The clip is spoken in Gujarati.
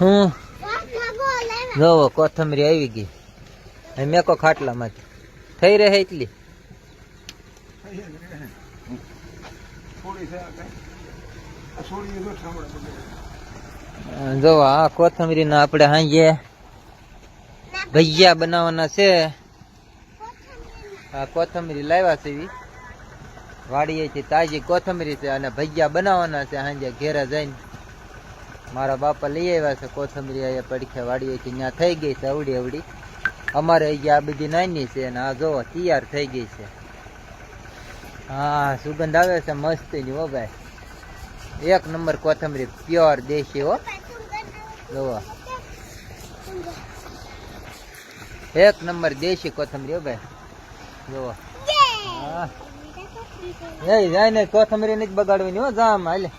હું? જોવો કોથમરી આવી ગઈ. હવે મેકો ખાટલામાંથી. થઈ રહે એટલી. થોડી છે આ કાંઈ. આ સોળીએ જો આ કોથમરી ના આપણે હાંજે ભજીયા બનાવવાના છે. આ કોથમરી લાવ્યા છે વાડીએ વાડીએથી તાજી કોથમરી છે અને ભજીયા બનાવવાના છે સાંજે ઘેરે જઈને. મારા બાપા લઈ આવ્યા છે કોથમરી અહીંયા પડખે વાડીએથી ત્યાં થઈ ગઈ છે અવડી અવડી. અમારે અહીંયા આ બધી નાની છે અને આ જોવો તૈયાર થઈ ગઈ છે. હા સુગંધ આવે છે મસ્તીની હો ભાઈ. એક નંબર કોથમરી પ્યોર દેશી હો. જોવો. એક નંબર દેશી કોથમરી હો ભાઈ. જોવો. હા. એ જાય ને કોથમરી નથી બગાડવાની હો જામ હાલે.